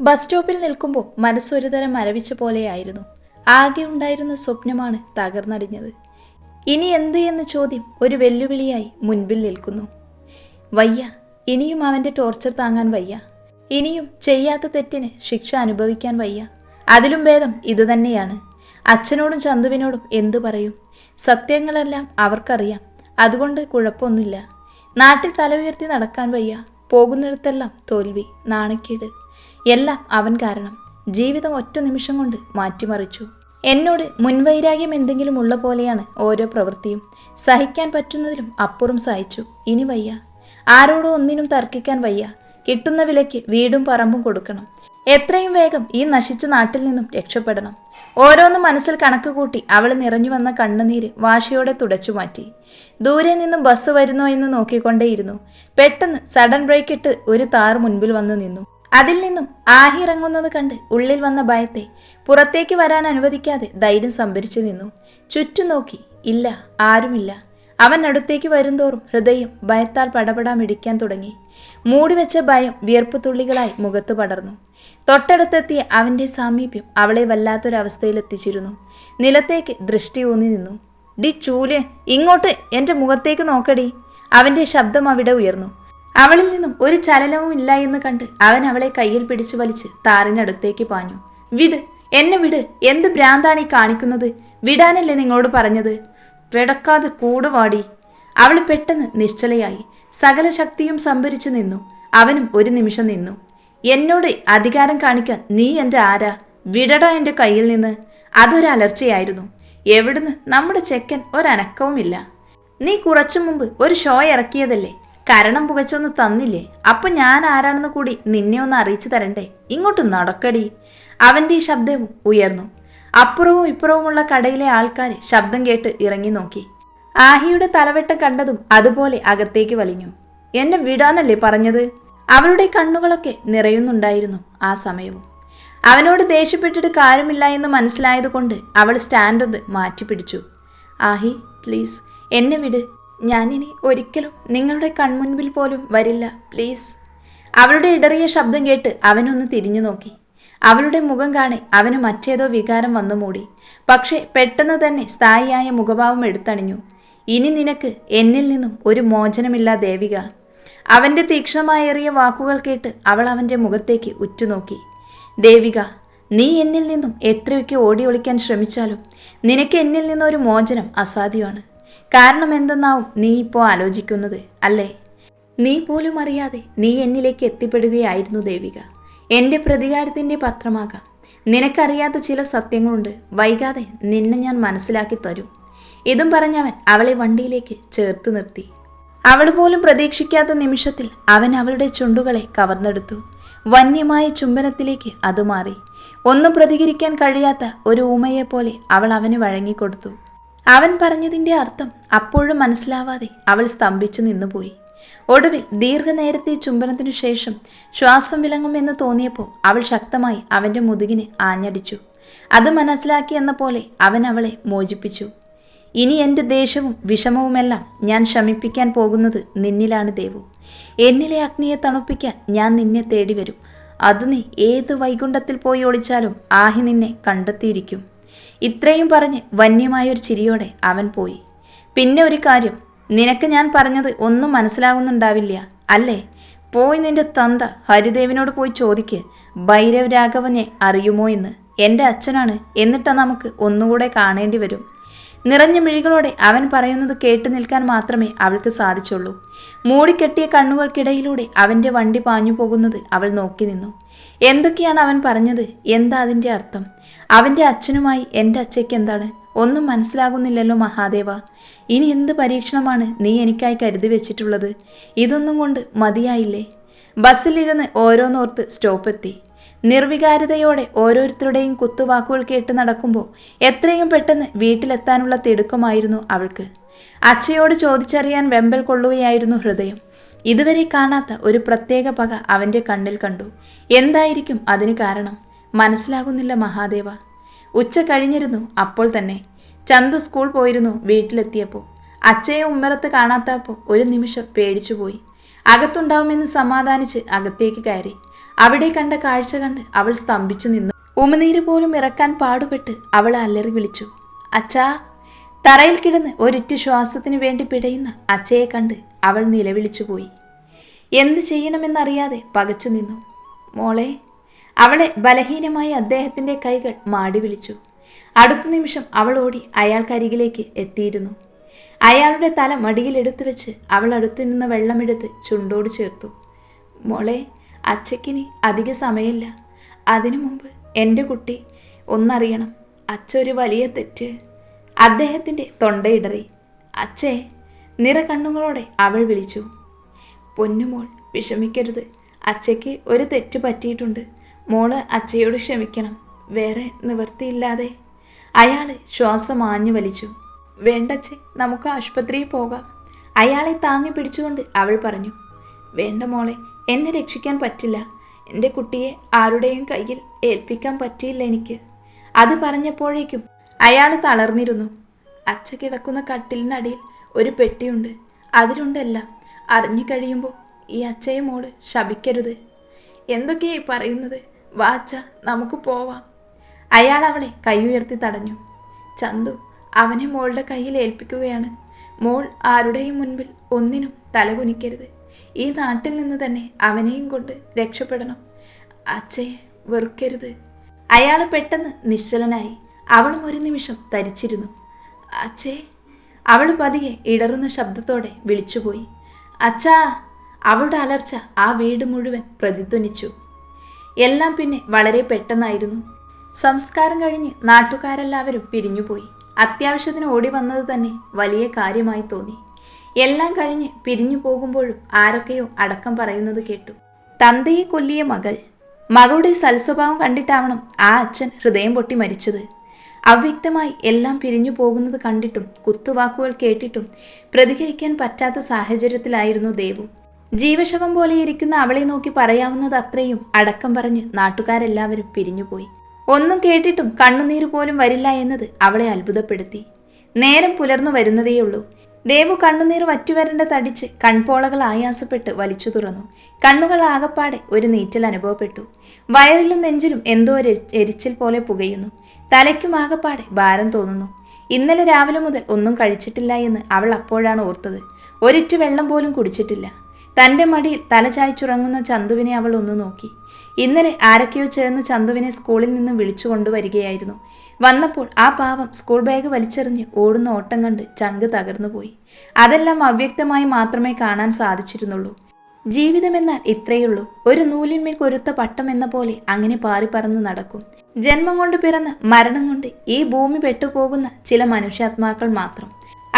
Bus സ്റ്റോപ്പിൽ നിൽക്കുമ്പോൾ മനസ്സൊരുതരം മരവിച്ച പോലെയായിരുന്നു. ആകെ ഉണ്ടായിരുന്ന സ്വപ്നമാണ് തകർന്നടിഞ്ഞത്. ഇനി എന്ത് എന്ന ചോദ്യം ഒരു വെല്ലുവിളിയായി മുൻപിൽ നിൽക്കുന്നു. വയ്യ ഇനിയും അവന്റെ ടോർച്ചർ താങ്ങാൻ വയ്യ. ഇനിയും ചെയ്യാത്ത തെറ്റിന് ശിക്ഷ അനുഭവിക്കാൻ വയ്യ. അതിലും ഭേദം ഇതുതന്നെയാണ് അച്ഛനോടും ചന്തുവിനോടും എന്തു പറയും? സത്യങ്ങളെല്ലാം അവർക്കറിയാം. അതുകൊണ്ട് കുഴപ്പമൊന്നുമില്ല. നാട്ടിൽ തല ഉയർത്തി നടക്കാൻ വയ്യ. പോകുന്നിടത്തെല്ലാം തോൽവി നാണക്കേട്. എല്ലാം അവൻ കാരണം. ജീവിതം ഒറ്റ നിമിഷം കൊണ്ട് മാറ്റിമറിച്ചു. എന്നോട് മുൻവൈരാഗ്യം എന്തെങ്കിലും ഉള്ള പോലെയാണ് ഓരോ പ്രവൃത്തിയും. സഹിക്കാൻ പറ്റുന്നതിലും അപ്പുറം സഹിച്ചു. ഇനി വയ്യ. ആരോടോ ഒന്നിനും തർക്കിക്കാൻ വയ്യ. കിട്ടുന്ന വിലയ്ക്ക് വീടും പറമ്പും കൊടുക്കണം. എത്രയും വേഗം ഈ നശിച്ച നാട്ടിൽ നിന്നും രക്ഷപ്പെടണം. ഓരോന്നും മനസ്സിൽ കണക്ക് കൂട്ടി അവൾ നിറഞ്ഞു വന്ന കണ്ണുനീര് വാശിയോടെ തുടച്ചു മാറ്റി. ദൂരെ നിന്നും ബസ് വരുന്നോ എന്ന് നോക്കിക്കൊണ്ടേയിരുന്നു. പെട്ടെന്ന് സഡൻ ബ്രേക്ക് ഇട്ട് ഒരു താർ മുൻപിൽ വന്നു നിന്നു. അതിൽ നിന്നും ആഹിറങ്ങുന്നത് കണ്ട് ഉള്ളിൽ വന്ന ഭയത്തെ പുറത്തേക്ക് വരാൻ അനുവദിക്കാതെ ധൈര്യം സംഭരിച്ചു നിന്നു. ചുറ്റും നോക്കി ഇല്ല ആരുമില്ല. അവൻ അടുത്തേക്ക് വരുംതോറും ഹൃദയം ഭയത്താൽ പടപടാമിടിക്കാൻ തുടങ്ങി. മൂടിവെച്ച ഭയം വിയർപ്പ് തുള്ളികളായി മുഖത്ത് പടർന്നു. തൊട്ടടുത്തെത്തിയ അവന്റെ സാമീപ്യം അവളെ വല്ലാത്തൊരവസ്ഥയിലെത്തിച്ചിരുന്നു. നിലത്തേക്ക് ദൃഷ്ടി ഊന്നി നിന്നു. ഡി ചൂൽ ഇങ്ങോട്ട് എന്റെ മുഖത്തേക്ക് നോക്കടി. അവന്റെ ശബ്ദം അവിടെ ഉയർന്നു. അവളിൽ നിന്നും ഒരു ചലനവും ഇല്ല എന്ന് കണ്ട് അവൻ അവളെ കയ്യിൽ പിടിച്ചു വലിച്ച് താറിനടുത്തേക്ക് പാഞ്ഞു. വിട് എന്നെ വിട് എന്ത് ഭ്രാന്താണ് ഈ കാണിക്കുന്നത്? വിടാനല്ലേ നിങ്ങളോട് പറഞ്ഞത്? വിടക്കാതെ കൂടുവാടി അവൾ പെട്ടെന്ന് നിശ്ചലയായി. സകല ശക്തിയും സംഭരിച്ചു നിന്നു. അവനും ഒരു നിമിഷം നിന്നു. എന്നോട് അധികാരം കാണിക്കാൻ നീ എന്റെ ആരാ? വിടടാ എന്റെ കയ്യിൽ നിന്ന്. അതൊരു അലർച്ചയായിരുന്നു. എവിടുന്ന്? നമ്മുടെ ചെക്കൻ ഒരനക്കവുമില്ല. നീ കുറച്ചു മുമ്പ് ഒരു ഷോ ഇറക്കിയതല്ലേ? കരണം പുകച്ചൊന്ന് തന്നില്ലേ? അപ്പൊ ഞാൻ ആരാണെന്ന് കൂടി നിന്നെ ഒന്ന് അറിയിച്ചു തരണ്ടേ? ഇങ്ങോട്ട് നടക്കടി. അവന്റെ ഈ ശബ്ദവും ഉയർന്നു. അപ്പുറവും ഇപ്പുറവുമുള്ള കടയിലെ ആൾക്കാർ ശബ്ദം കേട്ട് ഇറങ്ങി നോക്കി. ആഹിയുടെ തലവെട്ടം കണ്ടതും അതുപോലെ അകത്തേക്ക് വലിഞ്ഞു. എന്നെ വിടാനല്ലേ പറഞ്ഞത്? അവളുടെ കണ്ണുകളൊക്കെ നിറയുന്നുണ്ടായിരുന്നു ആ സമയവും. അവനോട് ദേഷ്യപ്പെട്ടിട്ട് കാര്യമില്ല എന്ന് മനസ്സിലായതുകൊണ്ട് അവൾ സ്റ്റാൻഡൊന്ന് മാറ്റിപ്പിടിച്ചു. ആഹി പ്ലീസ് എന്നെ വിട്. ഞാനിനി ഒരിക്കലും നിങ്ങളുടെ കൺമുൻപിൽ പോലും വരില്ല പ്ലീസ് അവളുടെ ഇടറിയ ശബ്ദം കേട്ട് അവനൊന്ന് തിരിഞ്ഞു നോക്കി. അവളുടെ മുഖം കാണെ അവന് മറ്റേതോ വികാരം വന്നു മൂടി. പക്ഷേ പെട്ടെന്ന് തന്നെ സ്ഥായിയായ മുഖഭാവം എടുത്തണിഞ്ഞു. ഇനി നിനക്ക് എന്നിൽ നിന്നും ഒരു മോചനമില്ല ദേവിക. അവന്റെ തീക്ഷ്ണമായേറിയ വാക്കുകൾ കേട്ട് അവൾ അവന്റെ മുഖത്തേക്ക് ഉറ്റുനോക്കി. ദേവിക നീ എന്നിൽ നിന്നും എത്രയൊക്കെ ഓടി ഒളിക്കാൻ ശ്രമിച്ചാലും നിനക്ക് എന്നിൽ നിന്നൊരു മോചനം അസാധ്യമാണ്. കാരണം എന്തെന്നാവും നീ ഇപ്പോൾ ആലോചിക്കുന്നത് അല്ലേ? നീ പോലും അറിയാതെ നീ എന്നിലേക്ക് എത്തിപ്പെടുകയായിരുന്നു ദേവിക. എന്റെ പ്രതികാരത്തിന്റെ പത്രമാകാം. നിനക്കറിയാത്ത ചില സത്യങ്ങളുണ്ട് വൈകാതെ നിന്നെ ഞാൻ മനസ്സിലാക്കി തരും. ഇതും പറഞ്ഞവൻ അവളെ വണ്ടിയിലേക്ക് ചേർത്ത് നിർത്തി. അവൾ പോലും പ്രതീക്ഷിക്കാത്ത നിമിഷത്തിൽ അവൻ അവളുടെ ചുണ്ടുകളെ കവർന്നെടുത്തു. വന്യമായ ചുംബനത്തിലേക്ക് അത് മാറി. ഒന്നും പ്രതികരിക്കാൻ കഴിയാത്ത ഒരു ഊമയെപ്പോലെ പോലെ അവൾ അവന് വഴങ്ങിക്കൊടുത്തു. അവൻ പറഞ്ഞതിന്റെ അർത്ഥം അപ്പോഴും മനസ്സിലാവാതെ അവൾ സ്തംഭിച്ചു നിന്നുപോയി. ഒടുവിൽ ദീർഘനേരത്തെ ചുംബനത്തിനു ശേഷം ശ്വാസം വിളങ്ങുമെന്ന് തോന്നിയപ്പോൾ അവൾ ശക്തമായി അവന്റെ മുതുകിന് ആഞ്ഞടിച്ചു. അത് മനസ്സിലാക്കി എന്ന പോലെ അവൻ അവളെ മോചിപ്പിച്ചു. ഇനി എന്റെ ദേഷ്യവും വിഷമവുമെല്ലാം ഞാൻ ശമിപ്പിക്കാൻ പോകുന്നത് നിന്നിലാണ് ദേവു. എന്നിലെ അഗ്നിയെ തണുപ്പിക്കാൻ ഞാൻ നിന്നെ തേടി വരും അത് നീ ഏത് വൈകുണ്ഠത്തിൽ പോയി ഒളിച്ചാലും ആഹി നിന്നെ കണ്ടെത്തിയിരിക്കും. ഇത്രയും പറഞ്ഞ് വന്യമായൊരു ചിരിയോടെ അവൻ പോയി. പിന്നെ ഒരു കാര്യം നിനക്ക് ഞാൻ പറഞ്ഞത് ഒന്നും മനസ്സിലാകുന്നുണ്ടാവില്ല അല്ലേ? പോയി നിന്റെ തന്ത ഹരിദേവിനോട് പോയി ചോദിക്ക് ഭൈരവ് രാഘവനെ അറിയുമോ എന്ന്. എന്റെ അച്ഛനാണ് എന്നിട്ടാ നമുക്ക് ഒന്നുകൂടെ കാണേണ്ടി വരും. നിറഞ്ഞ മിഴികളോടെ അവൻ പറയുന്നത് കേട്ടു നിൽക്കാൻ മാത്രമേ അവൾക്ക് സാധിച്ചുള്ളൂ. മൂടിക്കെട്ടിയ കണ്ണുകൾക്കിടയിലൂടെ അവന്റെ വണ്ടി പാഞ്ഞു പോകുന്നത് അവൾ നോക്കി നിന്നു. എന്തൊക്കെയാണ് അവൻ പറഞ്ഞത്? എന്താ അതിന്റെ അർത്ഥം? അവന്റെ അച്ഛനുമായി എന്റെ അച്ഛയ്ക്ക് എന്താണ്? ഒന്നും മനസ്സിലാകുന്നില്ലല്ലോ മഹാദേവ. ഇനി എന്ത് പരീക്ഷണമാണ് നീ എനിക്കായി കരുതി വെച്ചിട്ടുള്ളത്? ഇതൊന്നും കൊണ്ട് മതിയായില്ലേ? ബസ്സിലിരുന്ന് ഓരോന്നോർത്ത് സ്റ്റോപ്പെത്തി. നിർവികാരതയോടെ ഓരോരുത്തരുടെയും കുത്തുവാക്കുകൾ കേട്ട് നടക്കുമ്പോൾ എത്രയും പെട്ടെന്ന് വീട്ടിലെത്താനുള്ള തിടുക്കമായിരുന്നു അവൾക്ക്. അച്ഛയോട് ചോദിച്ചറിയാൻ വെമ്പൽ കൊള്ളുകയായിരുന്നു ഹൃദയം. ഇതുവരെ കാണാത്ത ഒരു പ്രത്യേക പക അവന്റെ കണ്ണിൽ കണ്ടു. എന്തായിരിക്കും അതിന് കാരണം? മനസ്സിലാകുന്നില്ല മഹാദേവ. ഉച്ച കഴിഞ്ഞിരുന്നു അപ്പോൾ തന്നെ. ചന്തു സ്കൂൾ പോയിരുന്നു വീട്ടിലെത്തിയപ്പോൾ. അച്ഛയെ ഉമ്മറത്ത് കാണാത്തപ്പോൾ ഒരു നിമിഷം പേടിച്ചുപോയി അകത്തുണ്ടാവുമെന്ന് സമാധാനിച്ച് അകത്തേക്ക് കയറി. അവിടെ കണ്ട കാഴ്ച കണ്ട് അവൾ സ്തംഭിച്ചു നിന്നു. ഉമനീര് പോലും ഇറക്കാൻ പാടുപെട്ട് അവൾ അല്ലറി വിളിച്ചു. അച്ഛാ! തറയിൽ കിടന്ന് ഒരിറ്റ് ശ്വാസത്തിന് വേണ്ടി പിടയുന്ന അച്ഛയെ കണ്ട് അവൾ നിലവിളിച്ചു പോയി. എന്ത് ചെയ്യണമെന്നറിയാതെ പകച്ചു നിന്നു. മോളെ അവളെ ബലഹീനമായ അദ്ദേഹത്തിന്റെ കൈകൾ മാടി വിളിച്ചു. അടുത്ത നിമിഷം അവളോടി അയാൾക്കരികിലേക്ക് എത്തിയിരുന്നു. അയാളുടെ തല മടിയിലെടുത്തു വെച്ച് അവൾ അടുത്തു നിന്ന് വെള്ളമെടുത്ത് ചുണ്ടോട് ചേർത്തു. മോളെ അച്ചയ്ക്കിനി അധിക സമയമില്ല. അതിനു മുമ്പ് എന്റെ കുട്ടി ഒന്നറിയണം. അച്ഛ ഒരു വലിയ തെറ്റ്. അദ്ദേഹത്തിന്റെ തൊണ്ടയിടറി അച്ഛേ നിറ കണ്ണുകളോടെ അവൾ വിളിച്ചു. പൊന്നുമോൾ വിഷമിക്കരുത്. അച്ചയ്ക്ക് ഒരു തെറ്റ് പറ്റിയിട്ടുണ്ട്. മോൾ അച്ചയോട് ക്ഷമിക്കണം. വേറെ നിവൃത്തിയില്ലാതെ. അയാൾ ശ്വാസം ആഞ്ഞു വലിച്ചു. വേണ്ടച്ചേ നമുക്ക് ആശുപത്രിയിൽ പോകാം. അയാളെ താങ്ങി പിടിച്ചുകൊണ്ട് അവൾ പറഞ്ഞു വേണ്ട മോളെ എന്നെ രക്ഷിക്കാൻ പറ്റില്ല. എന്റെ കുട്ടിയെ ആരുടെയും കയ്യിൽ ഏൽപ്പിക്കാൻ പറ്റിയില്ല എനിക്ക്. അത് പറഞ്ഞപ്പോഴേക്കും അയാൾ തളർന്നിരുന്നു. അച്ഛ കിടക്കുന്ന കട്ടിലിനടിയിൽ ഒരു പെട്ടിയുണ്ട്. അതിലുണ്ടെല്ലാം. അറിഞ്ഞു കഴിയുമ്പോൾ ഈ അച്ഛയെ മോൾ ശപിക്കരുത്. എന്തൊക്കെയായി പറയുന്നത്? വാ അച്ഛ നമുക്ക് പോവാം. അയാൾ അവളെ കൈ ഉയർത്തി തടഞ്ഞു. ചന്തു അവനെ മോളുടെ കയ്യിൽ ഏൽപ്പിക്കുകയാണ്. മോൾ ആരുടെയും മുൻപിൽ ഒന്നിനും തലകുനിക്കരുത് ഈ നാട്ടിൽ നിന്ന് തന്നെ അവനെയും കൊണ്ട് രക്ഷപ്പെടണം. അച്ഛയെ വെറുക്കരുത്. അയാൾ പെട്ടെന്ന് നിശ്ചലനായി. അവളും ഒരു നിമിഷം തരിച്ചിരുന്നു. അച്ഛേ അവൾ പതിയെ ഇടറുന്ന ശബ്ദത്തോടെ വിളിച്ചുപോയി. അച്ഛാ അവളുടെ അലർച്ച ആ വീട് മുഴുവൻ പ്രതിധ്വനിച്ചു. എല്ലാം പിന്നെ വളരെ പെട്ടെന്നായിരുന്നു. സംസ്കാരം കഴിഞ്ഞ് നാട്ടുകാരെല്ലാവരും പിരിഞ്ഞുപോയി. അത്യാവശ്യത്തിന് ഓടി വന്നത് തന്നെ വലിയ കാര്യമായി തോന്നി. എല്ലാം കഴിഞ്ഞ് പിരിഞ്ഞു പോകുമ്പോഴും ആരൊക്കെയോ അടക്കം പറയുന്നത് കേട്ടു. തന്തയെ കൊല്ലിയ മകൾ. മകളുടെ സൽസ്വഭാവം കണ്ടിട്ടാവണം ആ അച്ഛൻ ഹൃദയം പൊട്ടി മരിച്ചത്. അവ്യക്തമായി എല്ലാം പിരിഞ്ഞു പോകുന്നത് കണ്ടിട്ടും കുത്തുവാക്കുകൾ കേട്ടിട്ടും പ്രതികരിക്കാൻ പറ്റാത്ത സാഹചര്യത്തിലായിരുന്നു ദേവു. ജീവശവം പോലെ ഇരിക്കുന്ന അവളെ നോക്കി പറയാവുന്നത് അത്രയും അടക്കം പറഞ്ഞ് നാട്ടുകാരെല്ലാവരും പിരിഞ്ഞുപോയി. ഒന്നും കേട്ടിട്ടും കണ്ണുനീര് പോലും വരില്ല എന്നത് അവളെ അത്ഭുതപ്പെടുത്തി. നേരം പുലർന്നു വരുന്നതേയുള്ളൂ. ദേവു കണ്ണുനീർ വറ്റുവരണ്ട തടിച്ച് കൺപോളകൾ ആയാസപ്പെട്ട് വലിച്ചു തുറന്നു. കണ്ണുകൾ ആകപ്പാടെ ഒരു നീറ്റൽ അനുഭവപ്പെട്ടു. വയറിലും നെഞ്ചിലും എന്തോ എരിച്ചിൽ പോലെ പുകയുന്നു. തലയ്ക്കും ആകപ്പാടെ ഭാരം തോന്നുന്നു. ഇന്നലെ രാവിലെ മുതൽ ഒന്നും കഴിച്ചിട്ടില്ല എന്ന് അവൾ അപ്പോഴാണ് ഓർത്തത്. ഒരിറ്റു വെള്ളം പോലും കുടിച്ചിട്ടില്ല. തന്റെ മടിയിൽ തല ചായ്ച്ചുറങ്ങുന്ന ചന്തുവിനെ അവൾ ഒന്ന് നോക്കി. ഇന്നലെ ആരൊക്കെയോ ചേർന്ന് ചന്തുവിനെ സ്കൂളിൽ നിന്നും വിളിച്ചു കൊണ്ടുവരികയായിരുന്നു. വന്നപ്പോൾ ആ പാവം സ്കൂൾ ബാഗ് വലിച്ചെറിഞ്ഞ് ഓടുന്ന ഓട്ടം കണ്ട് ചങ്ക് തകർന്നുപോയി അതെല്ലാം അവ്യക്തമായി മാത്രമേ കാണാൻ സാധിച്ചിരുന്നുള്ളൂ. ജീവിതമെന്നാൽ ഇത്രയുള്ളൂ ഒരു നൂലിന്മേൽ കൊരുത്ത പട്ടം എന്ന പോലെ അങ്ങനെ പാറിപ്പറന്ന് നടക്കും. ജന്മം കൊണ്ട് പിറന്ന് മരണം കൊണ്ട് ഈ ഭൂമി പെട്ടുപോകുന്ന ചില മനുഷ്യാത്മാക്കൾ മാത്രം.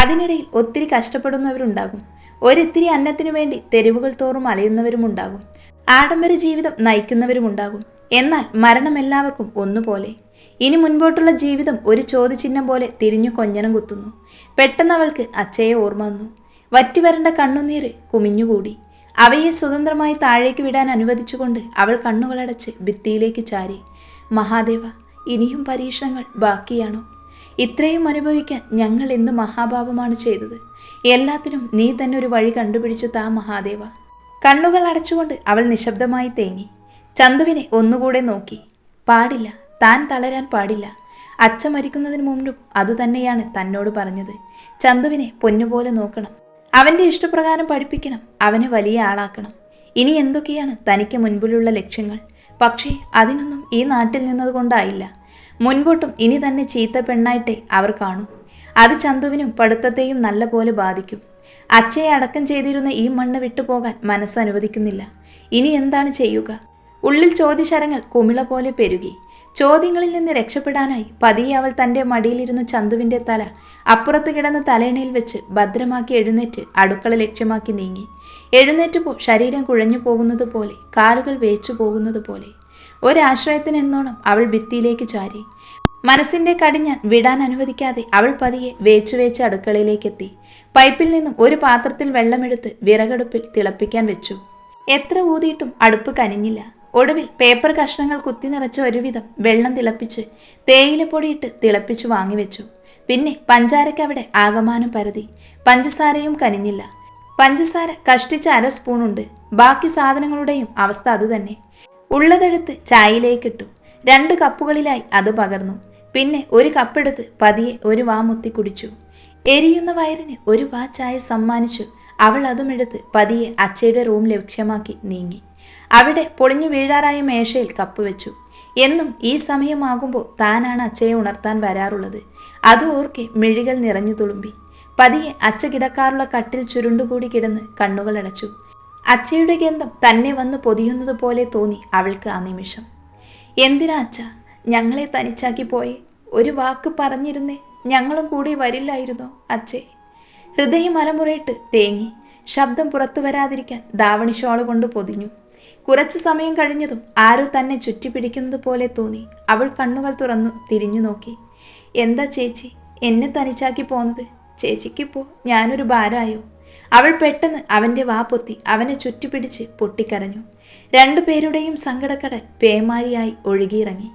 അതിനിടയിൽ ഒത്തിരി കഷ്ടപ്പെടുന്നവരുണ്ടാകും. ഒരിത്തിരി അന്നത്തിനു വേണ്ടി തെരുവുകൾ തോറും അലയുന്നവരുമുണ്ടാകും. ആഡംബര ജീവിതം നയിക്കുന്നവരുമുണ്ടാകും. എന്നാൽ മരണം എല്ലാവർക്കും ഒന്നുപോലെ. ഇനി മുൻപോട്ടുള്ള ജീവിതം ഒരു ചോദ്യചിഹ്നം പോലെ തിരിഞ്ഞു കൊഞ്ഞനം കുത്തുന്നു. പെട്ടെന്ന് അവൾക്ക് അച്ഛയെ ഓർമ്മ വന്നു. വറ്റിവരണ്ട കണ്ണുനീര് കുമിഞ്ഞുകൂടി. അവയെ സ്വതന്ത്രമായി താഴേക്ക് വിടാൻ അനുവദിച്ചുകൊണ്ട് അവൾ കണ്ണുകളടച്ച് ഭിത്തിയിലേക്ക് ചാരി. മഹാദേവ ഇനിയും പരീക്ഷണങ്ങൾ ബാക്കിയാണോ? ഇത്രയും അനുഭവിക്കാൻ ഞങ്ങൾ എന്ത് മഹാഭാവമാണ് ചെയ്തത്? എല്ലാത്തിനും നീ തന്നെ ഒരു വഴി കണ്ടുപിടിച്ചു താ മഹാദേവ. കണ്ണുകൾ അടച്ചുകൊണ്ട് അവൾ നിശബ്ദമായി തേങ്ങി. ചന്തുവിനെ ഒന്നുകൂടെ നോക്കി. പാടില്ല താൻ തളരാൻ പാടില്ല. അച്ഛ മരിക്കുന്നതിന് മുമ്പും അതുതന്നെയാണ് തന്നോട് പറഞ്ഞത്. ചന്തുവിനെ പൊന്നുപോലെ നോക്കണം. അവന്റെ ഇഷ്ടപ്രകാരം പഠിപ്പിക്കണം. അവനെ വലിയ ആളാക്കണം. ഇനി എന്തൊക്കെയാണ് തനിക്ക് മുൻപിലുള്ള ലക്ഷ്യങ്ങൾ? പക്ഷേ അതിനൊന്നും ഈ നാട്ടിൽ നിന്നതുകൊണ്ടായില്ല മുൻപോട്ടും ഇനി തന്നെ ചീത്ത പെണ്ണായിട്ടേ അവർ കാണൂ. അത് ചന്തുവിനും പഠിത്തത്തെയും നല്ല പോലെ ബാധിക്കും. അച്ഛയെ അടക്കം ചെയ്തിരുന്ന ഈ മണ്ണ് വിട്ടുപോകാൻ മനസ്സ് അനുവദിക്കുന്നില്ല. ഇനി എന്താണ് ചെയ്യുക? ഉള്ളിൽ ചോദ്യശരങ്ങൾ കുമിള പോലെ പെരുകി. ചോദ്യങ്ങളിൽ നിന്ന് രക്ഷപ്പെടാനായി പതിയെ അവൾ തന്റെ മടിയിലിരുന്ന ചന്തുവിന്റെ തല അപ്പുറത്ത് കിടന്ന തലേണയിൽ വെച്ച് ഭദ്രമാക്കി എഴുന്നേറ്റ് അടുക്കള ലക്ഷ്യമാക്കി നീങ്ങി. എഴുന്നേറ്റപ്പോൾ ശരീരം കുഴഞ്ഞു പോകുന്നത് പോലെ കാലുകൾ വേച്ചു പോകുന്നത് പോലെ. ഒരാശ്രയത്തിനെന്നോണം അവൾ ഭിത്തിയിലേക്ക് ചാരി. മനസ്സിന്റെ കടിഞ്ഞാൻ വിടാൻ അനുവദിക്കാതെ അവൾ പതിയെ വേച്ചു വേച്ച് അടുക്കളയിലേക്കെത്തി. പൈപ്പിൽ നിന്നും ഒരു പാത്രത്തിൽ വെള്ളമെടുത്ത് വിറകടുപ്പിൽ തിളപ്പിക്കാൻ വെച്ചു. എത്ര ഊതിയിട്ടും അടുപ്പ് കനിഞ്ഞില്ല. ഒടുവിൽ പേപ്പർ കഷ്ണങ്ങൾ കുത്തി നിറച്ച ഒരുവിധം വെള്ളം തിളപ്പിച്ച് തേയിലപ്പൊടിയിട്ട് തിളപ്പിച്ചു വാങ്ങിവെച്ചു പിന്നെ പഞ്ചാരയ്ക്ക് അവിടെ ആകമാനം പരതി. പഞ്ചസാരയും കനിഞ്ഞില്ല. പഞ്ചസാര കഷ്ടിച്ച അര സ്പൂണുണ്ട്. ബാക്കി സാധനങ്ങളുടെയും അവസ്ഥ അതുതന്നെ. ഉള്ളതെടുത്ത് ചായയിലേക്കിട്ടു. രണ്ട് കപ്പുകളിലായി അത് പകർന്നു. പിന്നെ ഒരു കപ്പെടുത്ത് പതിയെ ഒരു വാ മുത്തി കുടിച്ചു. എരിയുന്ന വയറിന് ഒരു വാ ചായ സമ്മാനിച്ചു. അവൾ അതുമെടുത്ത് പതിയെ അച്ചയുടെ റൂം ലക്ഷ്യമാക്കി നീങ്ങി. അവിടെ പൊളിഞ്ഞു വീഴാറായ മേശയിൽ കപ്പ് വെച്ചു. എന്നും ഈ സമയമാകുമ്പോൾ താനാണ് അച്ചയെ ഉണർത്താൻ വരാറുള്ളത്. അത് ഓർക്കെ മിഴികൾ നിറഞ്ഞു തുളുമ്പി. പതിയെ അച്ച കിടക്കാറുള്ള കട്ടിൽ ചുരുണ്ടുകൂടി കിടന്ന് കണ്ണുകൾ അടച്ചു. അച്ചയുടെ ഗന്ധം തന്നെ വന്ന് പൊതിയുന്നത് പോലെ തോന്നി അവൾക്ക് ആ നിമിഷം. എന്തിനാ അച്ഛ? ഞങ്ങളെ തനിച്ചാക്കി പോയി. ഒരു വാക്ക് പറഞ്ഞിരുന്നേ. ഞങ്ങളും കൂടി വരില്ലായിരുന്നോ അച്ഛേ. ഹൃദയം അലമുറയിട്ട് തേങ്ങി. ശബ്ദം പുറത്തു വരാതിരിക്കാൻ ദാവണി ഷോൾ കൊണ്ട് പൊതിഞ്ഞു. കുറച്ചു സമയം കഴിഞ്ഞതും ആരോ തന്നെ ചുറ്റിപ്പിടിക്കുന്നത് പോലെ തോന്നി. അവൾ കണ്ണുകൾ തുറന്നു തിരിഞ്ഞു നോക്കി. എന്താ ചേച്ചി? എന്നെ തനിച്ചാക്കി പോന്നത്? ചേച്ചിക്കിപ്പോ ഞാനൊരു ഭാരമായോ? അവൾ പെട്ടെന്ന് അവന്റെ വാ പൊത്തി അവനെ ചുറ്റിപ്പിടിച്ച് പൊട്ടിക്കരഞ്ഞു. രണ്ടുപേരുടെയും സങ്കടക്കടൽ പേമാരിയായി ഒഴുകിയിറങ്ങി.